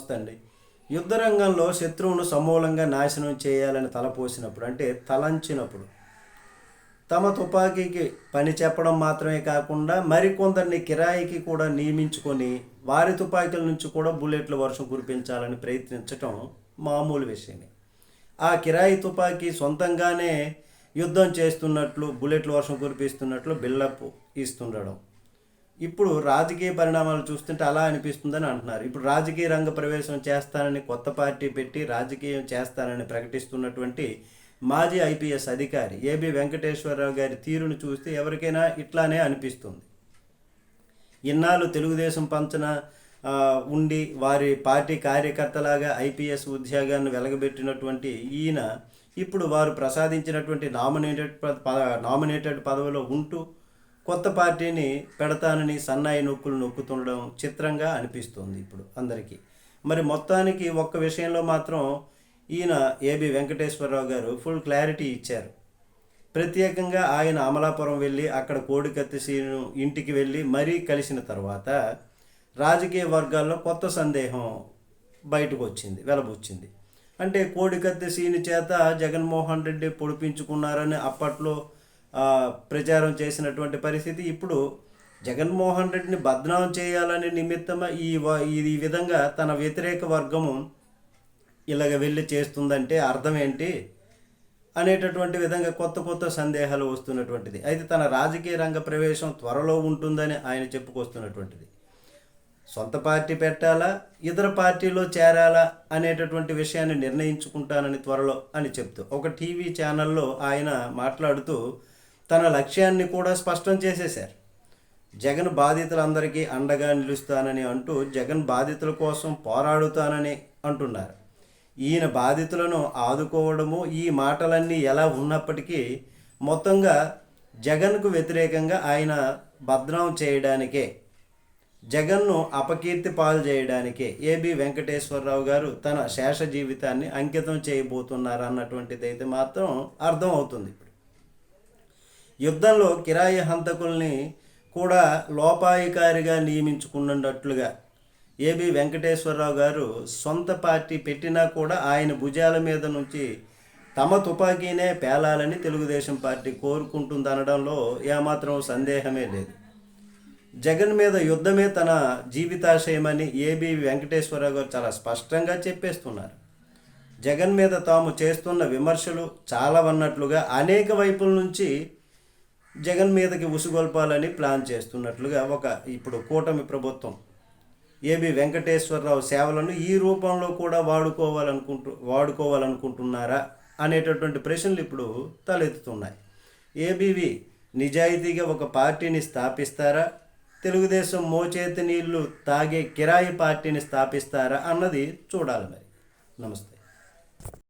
నమస్తే అండి యుద్ధ రంగంలో శత్రువును సమూలంగా నాశనం చేయాలని తలపోసినప్పుడు అంటే తలంచినప్పుడు తమ తుపాకీకి పని చెప్పడం మాత్రమే కాకుండా మరికొందరిని కిరాయికి కూడా నియమించుకొని వారి తుపాకీల నుంచి కూడా బుల్లెట్ల వర్షం కురిపించాలని ప్రయత్నించటం మామూలు విషయమే. ఆ కిరాయి తుపాకీ సొంతంగానే యుద్ధం చేస్తున్నట్లు బుల్లెట్ల వర్షం కురిపిస్తున్నట్లు బిల్లప్ ఇస్తుండడం. ఇప్పుడు రాజకీయ పరిణామాలు చూస్తుంటే అలా అనిపిస్తుందని అంటున్నారు. ఇప్పుడు రాజకీయ రంగ ప్రవేశం చేస్తానని కొత్త పార్టీ పెట్టి రాజకీయం చేస్తానని ప్రకటిస్తున్నటువంటి మాజీ ఐపీఎస్ అధికారి ఏబి వెంకటేశ్వరరావు గారి తీరును చూస్తే ఎవరికైనా ఇట్లానే అనిపిస్తుంది. ఇన్నాళ్ళు తెలుగుదేశం పంచన ఉండి వారి పార్టీ కార్యకర్తలాగా ఐపీఎస్ ఉద్యోగాన్ని వెలగబెట్టినటువంటి ఈయన ఇప్పుడు వారు ప్రసాదించినటువంటి నామినేటెడ్ నామినేటెడ్ పదవిలో ఉంటూ కొత్త పార్టీని పెడతానని సన్నాయి నొక్కులు నొక్కుతుండడం చిత్రంగా అనిపిస్తుంది ఇప్పుడు అందరికీ. మరి మొత్తానికి ఒక్క విషయంలో మాత్రం ఈయన ఏబి వెంకటేశ్వరరావు గారు ఫుల్ క్లారిటీ ఇచ్చారు. ప్రత్యేకంగా ఆయన అమలాపురం వెళ్ళి అక్కడ కోడికత్తి సీను ఇంటికి వెళ్ళి మరీ కలిసిన తర్వాత రాజకీయ వర్గాల్లో కొత్త సందేహం బయటకు వచ్చింది వెలబుచ్చింది. అంటే కోడికత్తి సీని చేత జగన్మోహన్ రెడ్డి పొడిపించుకున్నారని అప్పట్లో ప్రచారం చేసినటువంటి పరిస్థితి. ఇప్పుడు జగన్మోహన్ రెడ్డిని బద్నాం చేయాలని నిమిత్తం ఈ వ- ఈ విధంగా తన వ్యతిరేక వర్గము ఇలాగ వెళ్ళి చేస్తుందంటే అర్థం ఏంటి అనేటటువంటి విధంగా కొత్త కొత్త సందేహాలు వస్తున్నటువంటిది. అయితే తన రాజకీయ రంగ ప్రవేశం త్వరలో ఉంటుందని ఆయన చెప్పుకొస్తున్నటువంటిది. సొంత పార్టీ పెట్టాలా? ఇతర పార్టీలో చేరాలా? అనేటటువంటి విషయాన్ని నిర్ణయించుకుంటానని త్వరలో అని చెప్తూ ఒక టీవీ ఛానల్లో ఆయన మాట్లాడుతూ తన లక్ష్యాన్ని కూడా స్పష్టం చేసేశారు. జగన్ బాధితులందరికీ అండగా నిలుస్తానని అంటూ జగన్ బాధితుల కోసం పోరాడుతానని అంటున్నారు. ఈయన బాధితులను ఆదుకోవడము ఈ మాటలన్నీ ఎలా ఉన్నప్పటికీ మొత్తంగా జగన్కు వ్యతిరేకంగా ఆయన బద్నాం చేయడానికే జగన్ను అపకీర్తి పాలు చేయడానికే ఏబి వెంకటేశ్వరరావు గారు తన శేష జీవితాన్ని అంకితం చేయబోతున్నారు అన్నటువంటిది అయితే మాత్రం అర్థం అవుతుంది ఇప్పుడు. యుద్ధంలో కిరాయి హంతకుల్ని కూడా లోపాయికారిగా నియమించుకున్నట్లుగా ఏబి వెంకటేశ్వరరావు గారు సొంత పార్టీ పెట్టినా కూడా ఆయన భుజాల మీద నుంచి తమ తుపాకీనే పేలాలని తెలుగుదేశం పార్టీ కోరుకుంటుందనడంలో ఏమాత్రం సందేహమే లేదు. జగన్ మీద యుద్ధమే తన జీవితాశయమని ఏబి వెంకటేశ్వరరావు గారు చాలా స్పష్టంగా చెప్పేస్తున్నారు. జగన్ మీద తాము చేస్తున్న విమర్శలు చాలా ఉన్నట్లుగా అనేక వైపుల నుంచి జగన్ మీదకి ఉసుగొల్పాలని ప్లాన్ చేస్తున్నట్లుగా ఒక ఇప్పుడు కూటమి ప్రభుత్వం ఏబి వెంకటేశ్వరరావు సేవలను ఈ రూపంలో కూడా వాడుకోవాలనుకుంటు వాడుకోవాలనుకుంటున్నారా అనేటటువంటి ప్రశ్నలు ఇప్పుడు తలెత్తుతున్నాయి. ఏబీవి నిజాయితీగా ఒక పార్టీని స్థాపిస్తారా? తెలుగుదేశం మోచేతి నీళ్ళు తాగే కిరాయి పార్టీని స్థాపిస్తారా అన్నది చూడాలి మరి. నమస్తే.